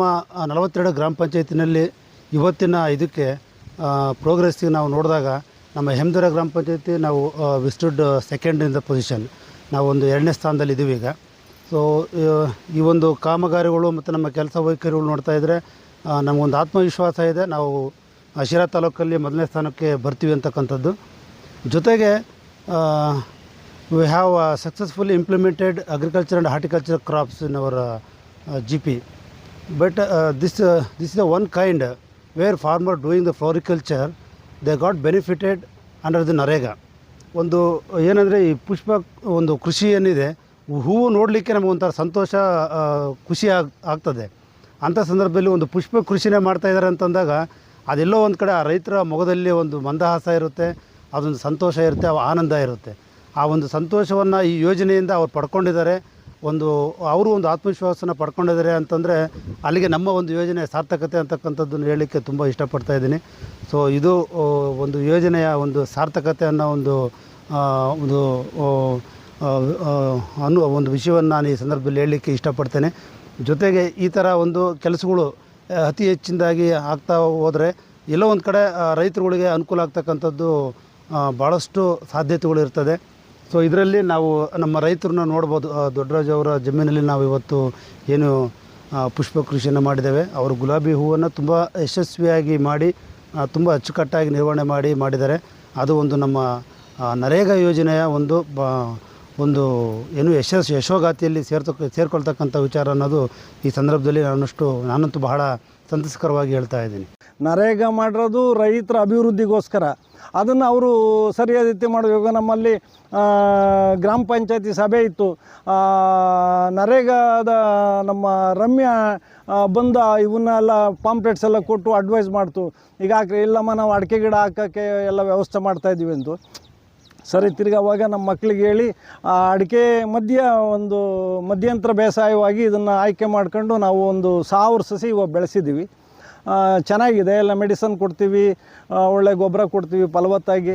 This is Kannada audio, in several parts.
ನಮ್ಮ ನಲವತ್ತೆರಡು ಗ್ರಾಮ ಪಂಚಾಯತಿನಲ್ಲಿ ಇವತ್ತಿನ ಇದಕ್ಕೆ ಪ್ರೋಗ್ರೆಸ್ಸಿಗೆ ನಾವು ನೋಡಿದಾಗ ನಮ್ಮ ಹೆಮ್ದರ ಗ್ರಾಮ ಪಂಚಾಯತಿ ನಾವು we stood second in the position ನಾವು ಒಂದು ಎರಡನೇ ಸ್ಥಾನದಲ್ಲಿ ಇದ್ದೀವಿ ಈಗ. ಸೊ ಈ ಒಂದು ಕಾಮಗಾರಿಗಳು ಮತ್ತು ನಮ್ಮ ಕೆಲಸ ವೈಖರಿಗಳು ನೋಡ್ತಾ ಇದ್ದರೆ ನಮಗೊಂದು ಆತ್ಮವಿಶ್ವಾಸ ಇದೆ. ನಾವು ಶಿರಾ ತಾಲೂಕಲ್ಲಿ ಮೊದಲನೇ ಸ್ಥಾನಕ್ಕೆ ಬರ್ತೀವಿ ಅಂತಕ್ಕಂಥದ್ದು. ಜೊತೆಗೆ we have successfully implemented agriculture and horticulture crops in our G P but this this is the one kind where farmer doing the floriculture they got benefited under the NREGA ಒಂದು, ಏನಂದರೆ ಈ ಪುಷ್ಪ ಒಂದು ಕೃಷಿ ಏನಿದೆ, ಹೂವು ನೋಡಲಿಕ್ಕೆ ನಮಗೊಂಥರ ಸಂತೋಷ ಖುಷಿ ಆಗ್, ಆಗ್ತದೆ. ಅಂಥ ಸಂದರ್ಭದಲ್ಲಿ ಒಂದು ಪುಷ್ಪ ಕೃಷಿನೇ ಮಾಡ್ತಾ ಇದ್ದಾರೆ ಅಂತಂದಾಗ, ಅದೆಲ್ಲೋ ಒಂದು ಕಡೆ ಆ ರೈತರ ಮೊಗದಲ್ಲಿ ಒಂದು ಮಂದಹಾಸ ಇರುತ್ತೆ, ಅದೊಂದು ಸಂತೋಷ ಇರುತ್ತೆ ಆನಂದ ಇರುತ್ತೆ. ಆ ಒಂದು ಸಂತೋಷವನ್ನು ಈ ಯೋಜನೆಯಿಂದ ಅವ್ರು ಪಡ್ಕೊಂಡಿದ್ದಾರೆ. ಒಂದು ಅವರು ಒಂದು ಆತ್ಮವಿಶ್ವಾಸನ ಪಡ್ಕೊಂಡಿದ್ದಾರೆ ಅಂತಂದರೆ ಅಲ್ಲಿಗೆ ನಮ್ಮ ಒಂದು ಯೋಜನೆ ಸಾರ್ಥಕತೆ ಅಂತಕ್ಕಂಥದ್ದನ್ನು ಹೇಳಲಿಕ್ಕೆ ತುಂಬ ಇಷ್ಟಪಡ್ತಾ ಇದ್ದೀನಿ. ಸೊ ಇದು ಒಂದು ಯೋಜನೆಯ ಒಂದು ಸಾರ್ಥಕತೆ ಅನ್ನೋ ಒಂದು ಒಂದು ಆ, ಆ, ಆ, ಅನ್ನೋ ಒಂದು ವಿಷಯವನ್ನು ನಾನು ಈ ಸಂದರ್ಭದಲ್ಲಿ ಹೇಳಲಿಕ್ಕೆ ಇಷ್ಟಪಡ್ತೇನೆ. ಜೊತೆಗೆ ಈ ಥರ ಒಂದು ಕೆಲಸಗಳು ಅತಿ ಹೆಚ್ಚಿನದಾಗಿ ಆಗ್ತಾ ಹೋದರೆ ಎಲ್ಲೋ ಒಂದು ಕಡೆ ರೈತರುಗಳಿಗೆ ಅನುಕೂಲ ಆಗ್ತಕ್ಕಂಥದ್ದು ಭಾಳಷ್ಟು ಸಾಧ್ಯತೆಗಳು ಇರ್ತದೆ. ಸೊ ಇದರಲ್ಲಿ ನಾವು ನಮ್ಮ ರೈತರನ್ನ ನೋಡ್ಬೋದು. ದೊಡ್ಡರಾಜ ಅವರ ಜಮೀನಲ್ಲಿ ನಾವು ಇವತ್ತು ಏನು ಪುಷ್ಪ ಕೃಷಿಯನ್ನು ಮಾಡಿದ್ದೇವೆ. ಅವರು ಗುಲಾಬಿ ಹೂವನ್ನು ತುಂಬ ಯಶಸ್ವಿಯಾಗಿ ಮಾಡಿ ತುಂಬ ಅಚ್ಚುಕಟ್ಟಾಗಿ ನಿರ್ವಹಣೆ ಮಾಡಿ ಮಾಡಿದ್ದಾರೆ. ಅದು ಒಂದು ನಮ್ಮ ನರೇಗಾ ಯೋಜನೆಯ ಒಂದು, ಬ, ಒಂದು ಏನು ಯಶಸ್ ಯಶೋಗಾತಿಯಲ್ಲಿ ಸೇರ್ತಕ್ಕ ಸೇರ್ಕೊಳ್ತಕ್ಕಂಥ ವಿಚಾರ ಅನ್ನೋದು ಈ ಸಂದರ್ಭದಲ್ಲಿ ನಾನಷ್ಟು, ನಾನಂತೂ ಬಹಳ ಸಂತಸಕರವಾಗಿ ಹೇಳ್ತಾ ಇದ್ದೀನಿ. ನರೇಗಾ ಮಾಡಿರೋದು ರೈತರ ಅಭಿವೃದ್ಧಿಗೋಸ್ಕರ. ಅದನ್ನು ಅವರು ಸರಿಯಾದ ರೀತಿ ಮಾಡೋದು ಇವಾಗ ನಮ್ಮಲ್ಲಿ ಗ್ರಾಮ ಪಂಚಾಯತಿ ಸಭೆ ಇತ್ತು. ನರೇಗಾದ ನಮ್ಮ ರಮ್ಯಾ ಬಂದ ಇವನ್ನೆಲ್ಲ ಪಾಂಪ್ಲೆಟ್ಸ್ ಎಲ್ಲ ಕೊಟ್ಟು ಅಡ್ವೈಸ್ ಮಾಡ್ತು. ಈಗ ಹಾಕ್ರಿ, ಇಲ್ಲಮ್ಮ, ನಾವು ಅಡಿಕೆ ಗಿಡ ಹಾಕೋಕ್ಕೆ ಎಲ್ಲ ವ್ಯವಸ್ಥೆ ಮಾಡ್ತಾಯಿದ್ದೀವಿ ಅಂತು ಸರಿ, ತಿರ್ಗಿ ಅವಾಗ ನಮ್ಮ ಮಕ್ಕಳಿಗೆ ಹೇಳಿ, ಆ, ಅಡಿಕೆ ಮಧ್ಯ ಒಂದು ಮಧ್ಯಂತರ ಬೇಸಾಯವಾಗಿ ಇದನ್ನು ಆಯ್ಕೆ ಮಾಡ್ಕೊಂಡು ನಾವು ಒಂದು ಸಾವಿರ ಸಸಿ ಇವಾಗ ಬೆಳೆಸಿದ್ದೀವಿ. ಚೆನ್ನಾಗಿದೆ, ಎಲ್ಲ ಮೆಡಿಸನ್ ಕೊಡ್ತೀವಿ ಒಳ್ಳೆ ಗೊಬ್ಬರ ಕೊಡ್ತೀವಿ ಫಲವತ್ತಾಗಿ.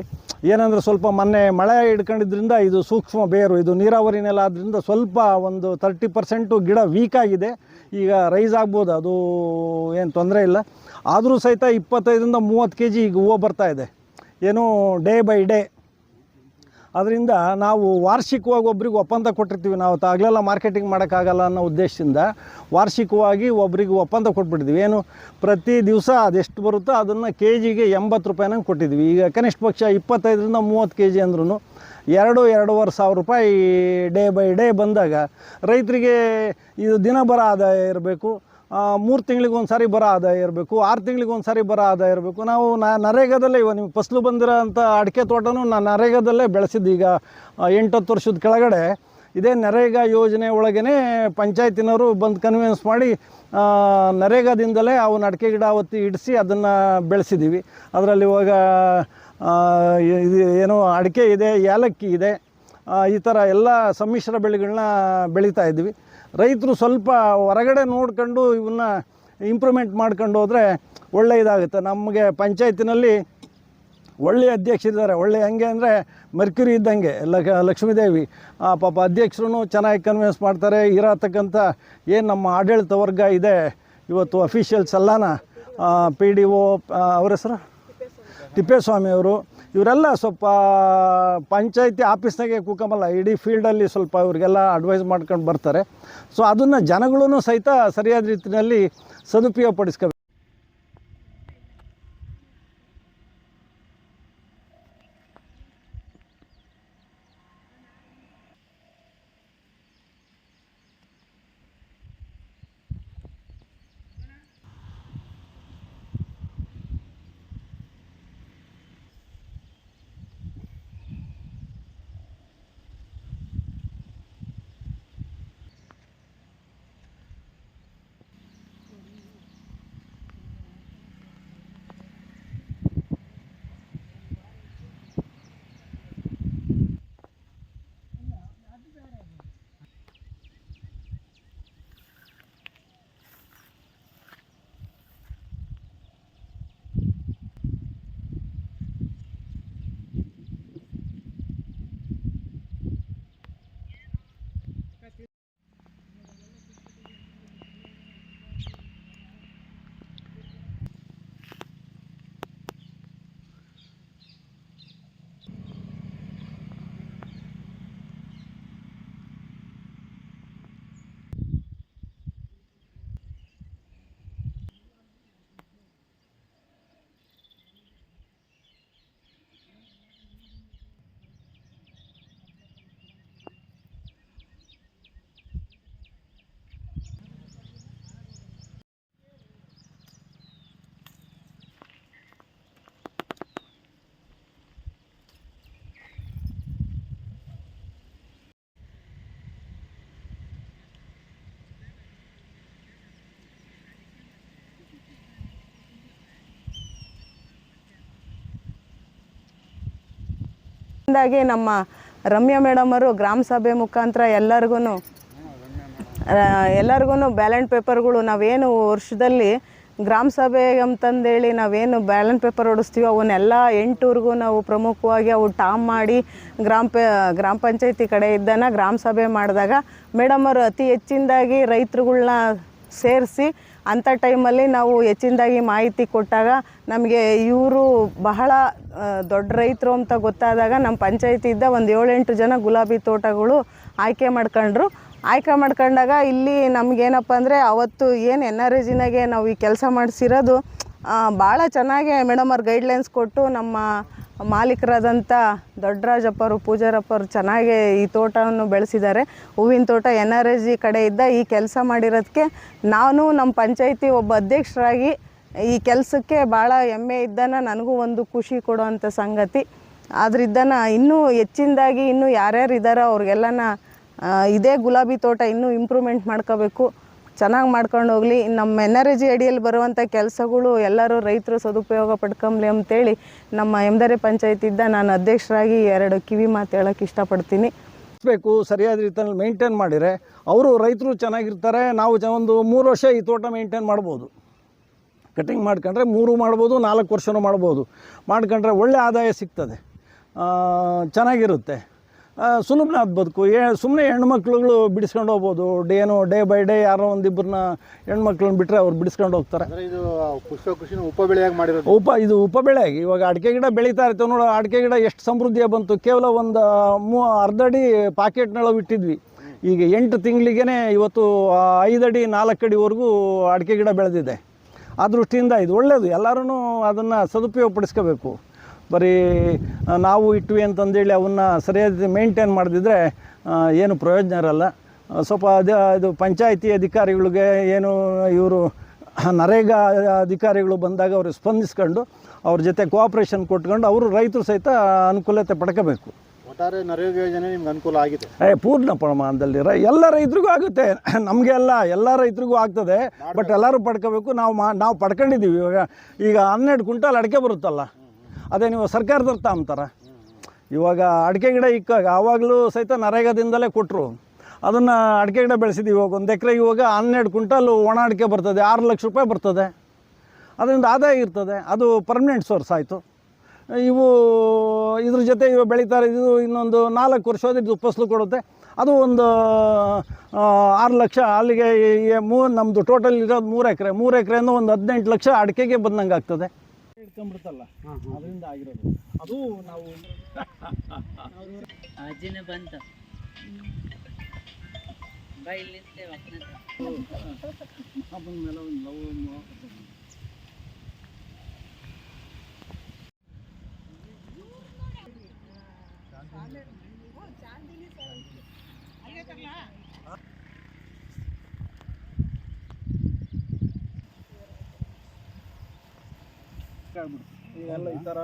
ಏನಂದರೆ ಸ್ವಲ್ಪ ಮೊನ್ನೆ ಮಳೆ ಹಿಡ್ಕೊಂಡಿದ್ರಿಂದ ಇದು ಸೂಕ್ಷ್ಮ ಬೇರು, ಇದು ನೀರಾವರಿ ನೆಲ ಆದ್ದರಿಂದ ಸ್ವಲ್ಪ ಒಂದು ತರ್ಟಿ ಪರ್ಸೆಂಟು ಗಿಡ ವೀಕ್ ಆಗಿದೆ. ಈಗ ರೈಸ್ ಆಗ್ಬೋದು, ಅದು ಏನು ತೊಂದರೆ ಇಲ್ಲ. ಆದರೂ ಸಹಿತ ಇಪ್ಪತ್ತೈದರಿಂದ ಮೂವತ್ತು ಕೆ ಜಿ ಈಗ ಹೂವು ಬರ್ತಾ ಇದೆ. ಏನು ಡೇ ಬೈ ಡೇ ಅದರಿಂದ ನಾವು ವಾರ್ಷಿಕವಾಗಿ ಒಬ್ರಿಗೆ ಒಪ್ಪಂದ ಕೊಟ್ಟಿರ್ತೀವಿ. ನಾವು ತಾಗಲೆಲ್ಲ ಮಾರ್ಕೆಟಿಂಗ್ ಮಾಡೋಕ್ಕಾಗಲ್ಲ ಅನ್ನೋ ಉದ್ದೇಶದಿಂದ ವಾರ್ಷಿಕವಾಗಿ ಒಬ್ರಿಗೆ ಒಪ್ಪಂದ ಕೊಟ್ಬಿಟ್ಟಿದ್ವಿ. ಏನು, ಪ್ರತಿ ದಿವಸ ಅದೆಷ್ಟು ಬರುತ್ತೋ ಅದನ್ನು ಕೆ ಜಿಗೆ ಎಂಬತ್ತು ರೂಪಾಯಿನಂಗೆ ಕೊಟ್ಟಿದ್ವಿ. ಈಗ ಕನಿಷ್ಠ ಪಕ್ಷ ಇಪ್ಪತ್ತೈದರಿಂದ ಮೂವತ್ತು ಕೆ ಜಿ ಅಂದ್ರೂ ಎರಡು, ಎರಡೂವರೆ ಸಾವಿರ ರೂಪಾಯಿ ಡೇ ಬೈ ಡೇ ಬಂದಾಗ ರೈತರಿಗೆ ಇದು ದಿನ ಬರ ಆದಾಯ ಇರಬೇಕು. ಮೂರು ತಿಂಗಳಿಗೆ ಒಂದು ಸಾರಿ ಬರೋ ಆದಾಯ ಇರಬೇಕು, ಆರು ತಿಂಗಳಿಗೆ ಒಂದು ಸಾರಿ ಬರೋ ಆದಾಯ ಇರಬೇಕು. ನಾವು ನ, ನರೇಗಾದಲ್ಲೇ ಇವಾಗ ನಿಮ್ಗೆ ಫಸಲು ಬಂದಿರೋ ಅಂಥ ಅಡಿಕೆ ತೋಟನೂ ನಾನು ನರೇಗಾದಲ್ಲೇ ಬೆಳೆಸಿದ್ದು. ಈಗ ಎಂಟತ್ತು ವರ್ಷದ ಕೆಳಗಡೆ ಇದೇ ನರೇಗಾ ಯೋಜನೆ ಒಳಗೇ ಪಂಚಾಯತಿನವರು ಬಂದು ಕನ್ವಿನ್ಸ್ ಮಾಡಿ ನರೇಗಾದಿಂದಲೇ ಅವನ ಅಡಿಕೆ ಗಿಡ ಅವತ್ತಿ ಇಡಿಸಿ ಅದನ್ನು ಬೆಳೆಸಿದ್ದೀವಿ ಅದರಲ್ಲಿ ಇವಾಗ ಇದು ಏನು ಅಡಿಕೆ ಇದೆ, ಏಲಕ್ಕಿ ಇದೆ ಈ ಥರ ಎಲ್ಲ ಸಮ್ಮಿಶ್ರ ಬೆಳೆಗಳನ್ನ ಬೆಳೀತಾ ಇದ್ವಿ ರೈತರು ಸ್ವಲ್ಪ ಹೊರಗಡೆ ನೋಡ್ಕೊಂಡು ಇವನ್ನ ಇಂಪ್ರೂವ್ಮೆಂಟ್ ಮಾಡ್ಕೊಂಡು ಹೋದರೆ ಒಳ್ಳೆ ಇದಾಗುತ್ತೆ. ನಮಗೆ ಪಂಚಾಯತಿನಲ್ಲಿ ಒಳ್ಳೆಯ ಅಧ್ಯಕ್ಷರಿದ್ದಾರೆ ಒಳ್ಳೆ ಹೆಂಗೆ ಅಂದರೆ ಮರ್ಕ್ಯೂರಿ ಇದ್ದಂಗೆ ಲಕ್ಷ ಲಕ್ಷ್ಮೀದೇವಿ. ಆ ಪಾಪ ಅಧ್ಯಕ್ಷರು ಚೆನ್ನಾಗಿ ಕನ್ವಿನ್ಸ್ ಮಾಡ್ತಾರೆ. ಇರತಕ್ಕಂಥ ಏನು ನಮ್ಮ ಆಡಳಿತ ವರ್ಗ ಇದೆ, ಇವತ್ತು ಅಫಿಷಿಯಲ್ಸ್ ಎಲ್ಲಾನ ಪಿ ಡಿ ಒ ಅವರ ಹೆಸರು? ತಿಪ್ಪೇಸ್ವಾಮಿ ಅವರು. ಇವರೆಲ್ಲ ಸ್ವಲ್ಪ ಪಂಚಾಯತಿ ಆಫೀಸ್ನಾಗೆ ಕೂಕಮಲ್ಲ ಇಡೀ ಫೀಲ್ಡಲ್ಲಿ ಸ್ವಲ್ಪ ಇವರಿಗೆಲ್ಲ ಅಡ್ವೈಸ್ ಮಾಡ್ಕೊಂಡು ಬರ್ತಾರೆ. ಸೊ ಅದನ್ನು ಜನಗಳೂ ಸಹಿತ ಸರಿಯಾದ ರೀತಿಯಲ್ಲಿ ಸದುಪಯೋಗ ಹೆಚ್ಚಿನದಾಗಿ ನಮ್ಮ ರಮ್ಯಾ ಮೇಡಮರು ಗ್ರಾಮ ಸಭೆ ಮುಖಾಂತರ ಎಲ್ಲರಿಗೂ ಎಲ್ಲರಿಗೂ ಬ್ಯಾಲೆಂಟ್ ಪೇಪರ್ಗಳು ನಾವೇನು ವರ್ಷದಲ್ಲಿ ಗ್ರಾಮ ಸಭೆ ಅಂತಂದೇಳಿ ನಾವೇನು ಬ್ಯಾಲೆಂಟ್ ಪೇಪರ್ ಹೊಡಿಸ್ತೀವೋ ಅವನ್ನೆಲ್ಲ ಎಂಟೂರಿಗೂ ನಾವು ಪ್ರಮುಖವಾಗಿ ಅವು ಟಾಮ್ ಮಾಡಿ ಗ್ರಾಮ ಪೆ, ಗ್ರಾಮ ಪಂಚಾಯತಿ ಕಡೆಯಿಂದನ ಗ್ರಾಮ ಸಭೆ ಮಾಡಿದಾಗ ಮೇಡಮ್ ಅವರು ಅತಿ ಹೆಚ್ಚಿನದಾಗಿ ರೈತರುಗಳ್ನ ಸೇರಿಸಿ ಅಂಥ ಟೈಮಲ್ಲಿ ನಾವು ಹೆಚ್ಚಿನದಾಗಿ ಮಾಹಿತಿ ಕೊಟ್ಟಾಗ ನಮಗೆ ಇವರು ಬಹಳ ದೊಡ್ಡ ರೈತರು ಅಂತ ಗೊತ್ತಾದಾಗ ನಮ್ಮ ಪಂಚಾಯತಿಯಿಂದ ಒಂದು ಏಳೆಂಟು ಜನ ಗುಲಾಬಿ ತೋಟಗಳು ಆಯ್ಕೆ ಮಾಡ್ಕೊಂಡ್ರು. ಆಯ್ಕೆ ಮಾಡ್ಕೊಂಡಾಗ ಇಲ್ಲಿ ನಮಗೇನಪ್ಪ ಅಂದರೆ ಅವತ್ತು ಏನು ಎನ್ ಆರ್ ನಾವು ಈ ಕೆಲಸ ಮಾಡಿಸಿರೋದು ಭಾಳ ಚೆನ್ನಾಗಿ ಮೇಡಮ್ ಅವ್ರು ಗೈಡ್ಲೈನ್ಸ್ ಕೊಟ್ಟು ನಮ್ಮ ಮಾಲೀಕರಾದಂಥ ದೊಡ್ಡರಾಜಪ್ಪರು, ಪೂಜಾರಪ್ಪರು ಚೆನ್ನಾಗಿ ಈ ತೋಟವನ್ನು ಬೆಳೆಸಿದ್ದಾರೆ. ಹೂವಿನ ತೋಟ ಎನ್ ಆರ್ ಎಸ್ ಜಿ ಕಡೆಯಿಂದ ಈ ಕೆಲಸ ಮಾಡಿರೋದಕ್ಕೆ ನಾನು ನಮ್ಮ ಪಂಚಾಯಿತಿ ಒಬ್ಬ ಅಧ್ಯಕ್ಷರಾಗಿ ಈ ಕೆಲಸಕ್ಕೆ ಭಾಳ ಹೆಮ್ಮೆ ಇದ್ದನ, ನನಗೂ ಒಂದು ಖುಷಿ ಕೊಡುವಂಥ ಸಂಗತಿ. ಆದ್ರಿದ್ದಾನ ಇನ್ನೂ ಹೆಚ್ಚಿನದಾಗಿ ಇನ್ನೂ ಯಾರ್ಯಾರು ಇದ್ದಾರೋ ಅವ್ರಿಗೆಲ್ಲನ ಇದೇ ಗುಲಾಬಿ ತೋಟ ಇನ್ನೂ ಇಂಪ್ರೂವ್ಮೆಂಟ್ ಮಾಡ್ಕೋಬೇಕು. ಚೆನ್ನಾಗಿ ಮಾಡ್ಕೊಂಡು ಹೋಗಲಿ. ನಮ್ಮ ಎನ್ ಆರ್ ಜಿ ಅಡಿಯಲ್ಲಿ ಬರುವಂಥ ಕೆಲಸಗಳು ಎಲ್ಲರೂ ರೈತರು ಸದುಪಯೋಗ ಪಡ್ಕೊಂಬ್ಲಿ ಅಂತೇಳಿ ನಮ್ಮ ಎಮ್ದರೆ ಪಂಚಾಯತಿದ್ದ ನಾನು ಅಧ್ಯಕ್ಷರಾಗಿ ಎರಡು ಕಿವಿ ಮಾತು ಹೇಳೋಕ್ಕೆ ಇಷ್ಟಪಡ್ತೀನಿ. ಬೇಕು, ಸರಿಯಾದ ರೀತಿಯಲ್ಲಿ ಮೇಂಟೈನ್ ಮಾಡಿದರೆ ಅವರು ರೈತರು ಚೆನ್ನಾಗಿರ್ತಾರೆ, ನಾವು ಒಂದು ಮೂರು ವರ್ಷ ಈ ತೋಟ ಮೇಂಟೈನ್ ಮಾಡ್ಬೋದು. ಕಟಿಂಗ್ ಮಾಡ್ಕೊಂಡ್ರೆ ಮೂರು ಮಾಡ್ಬೋದು, ನಾಲ್ಕು ವರ್ಷನೂ ಮಾಡ್ಬೋದು. ಮಾಡ್ಕೊಂಡ್ರೆ ಒಳ್ಳೆ ಆದಾಯ ಸಿಗ್ತದೆ. ಚೆನ್ನಾಗಿರುತ್ತೆ. ಸುಲಭನಾದ ಬದುಕು. ಏ ಸುಮ್ಮನೆ ಹೆಣ್ಮಕ್ಳುಗಳು ಬಿಡಿಸ್ಕೊಂಡು ಹೋಗ್ಬೋದು. ಡೇನೋ ಡೇ ಬೈ ಡೇ ಯಾರೋ ಒಂದಿಬ್ಬರನ್ನ ಹೆಣ್ಮಕ್ಳನ್ನ ಬಿಟ್ಟರೆ ಅವ್ರು ಬಿಡಿಸ್ಕೊಂಡು ಹೋಗ್ತಾರೆ. ಉಪ ಇದು ಪುಷ್ಪ ಕೃಷಿನ ಉಪ ಬೆಳೆಯಾಗಿ ಮಾಡಿರೋದು. ಉಪ ಇದು ಉಪಬೆಳೆಯಾಗಿ ಇವಾಗ ಅಡಿಕೆ ಗಿಡ ಬೆಳೀತಾ ಇರ್ತೇವೆ ನೋಡೋ. ಅಡಿಕೆ ಗಿಡ ಎಷ್ಟು ಸಮೃದ್ಧಿಯ ಬಂತು. ಕೇವಲ ಒಂದು ಮೂ ಅರ್ಧ ಅಡಿ ಪಾಕೆಟ್ನೊಳಗೆ ಇಟ್ಟಿದ್ವಿ ಈಗ ಎಂಟು ತಿಂಗಳಿಗೇ ಇವತ್ತು ಐದಡಿ ಐದು ಅಡಿ ನಾಲ್ಕು ಅಡಿವರೆಗೂ ಅಡಿಕೆ ಗಿಡ ಬೆಳೆದಿದೆ. ಆ ದೃಷ್ಟಿಯಿಂದ ಇದು ಒಳ್ಳೆಯದು ಎಲ್ಲರೂ ಅದನ್ನು ಸದುಪಯೋಗಪಡಿಸ್ಕೋಬೇಕು. ಬರೀ ನಾವು ಇಟ್ವಿ ಅಂತಂದೇಳಿ ಅವನ್ನ ಸರಿಯಾದ ಮೇಂಟೈನ್ ಮಾಡದಿದ್ರೆ ಏನು ಪ್ರಯೋಜನ ಇರಲ್ಲ. ಸ್ವಲ್ಪ ಅದು ಇದು ಪಂಚಾಯಿತಿ ಅಧಿಕಾರಿಗಳಿಗೆ ಏನು ಇವರು ನರೇಗಾ ಅಧಿಕಾರಿಗಳು ಬಂದಾಗ ಅವರು ಸ್ಪಂದಿಸ್ಕೊಂಡು ಅವ್ರ ಜೊತೆ ಕೋಆಪ್ರೇಷನ್ ಕೊಟ್ಕೊಂಡು ಅವರು ರೈತರು ಸಹಿತ ಅನುಕೂಲತೆ ಪಡ್ಕೋಬೇಕು. ಒಟ್ಟಾರೆ ನರೇಗಾ ಯೋಜನೆ ನಿಮ್ಗೆ ಅನುಕೂಲ ಆಗಿದೆ. ಏ ಪೂರ್ಣ ಪ್ರಮಾಣದಲ್ಲಿ ರೈ ಎಲ್ಲ ರೈತರಿಗೂ ಆಗುತ್ತೆ. ನಮಗೆ ಅಲ್ಲ ಎಲ್ಲ ರೈತರಿಗೂ ಆಗ್ತದೆ. ಬಟ್ ಎಲ್ಲರೂ ಪಡ್ಕೋಬೇಕು. ನಾವು ಮಾ ನಾವು ಪಡ್ಕೊಂಡಿದ್ದೀವಿ ಇವಾಗ. ಈಗ ಹನ್ನೆರಡು ಕ್ವಿಂಟಲ್ ಅಡಿಕೆ ಬರುತ್ತಲ್ಲ. ಅದೇ ನೀವು ಸರ್ಕಾರದವ್ರು ತಾಂಬ್ತಾರ ಇವಾಗ ಅಡಿಕೆ ಗಿಡ ಇಕ್ಕಾಗ ಆವಾಗಲೂ ಸಹಿತ ನರೇಗಾದಿಂದಲೇ ಕೊಟ್ಟರು ಅದನ್ನು ಅಡಿಕೆ ಗಿಡ ಬೆಳೆಸಿದ್ದೀವಿ ಇವಾಗ ಒಂದು ಎಕರೆ ಇವಾಗ ಹನ್ನೆರಡು ಕ್ವಿಂಟಲ್ ಒಣ ಅಡಿಕೆ ಬರ್ತದೆ, ಆರು ಲಕ್ಷ ರೂಪಾಯಿ ಬರ್ತದೆ. ಅದರಿಂದ ಆದಾಯ ಇರ್ತದೆ, ಅದು ಪರ್ಮನೆಂಟ್ ಸೋರ್ಸ್ ಆಯಿತು. ಇವು ಇದ್ರ ಜೊತೆ ಇವು ಬೆಳೀತಾರೆ ಇದು ಇನ್ನೊಂದು ನಾಲ್ಕು ವರ್ಷ ಹೋದ್ರೆ ಇದು ಫಸಲು ಕೊಡುತ್ತೆ. ಅದು ಒಂದು ಆರು ಲಕ್ಷ ಅಲ್ಲಿಗೆ ಮೂ ನಮ್ಮದು ಟೋಟಲ್ ಇರೋದು ಮೂರು ಎಕರೆ. ಮೂರು ಎಕರೆಯಿಂದ ಒಂದು ಹದಿನೆಂಟು ಲಕ್ಷ ಅಡಿಕೆಗೆ ಬಂದಂಗೆ ಆಗ್ತದೆ ಇಟ್ಕೊಂಡ್ಬಿಡ್ತಲ್ಲ ಅದರಿಂದ ಆಗಿರೋದು ಅದು ನಾವು ಅಜ್ಜಿನೇ ಬಂತ ಬಾ ಇಲ್ಲಿ ನಿಂತೇವೆ ಅದನ್ನ ಮೇಲೆ ಒಂದು ಲವ್ ಎಲ್ಲ ಈ ಥರ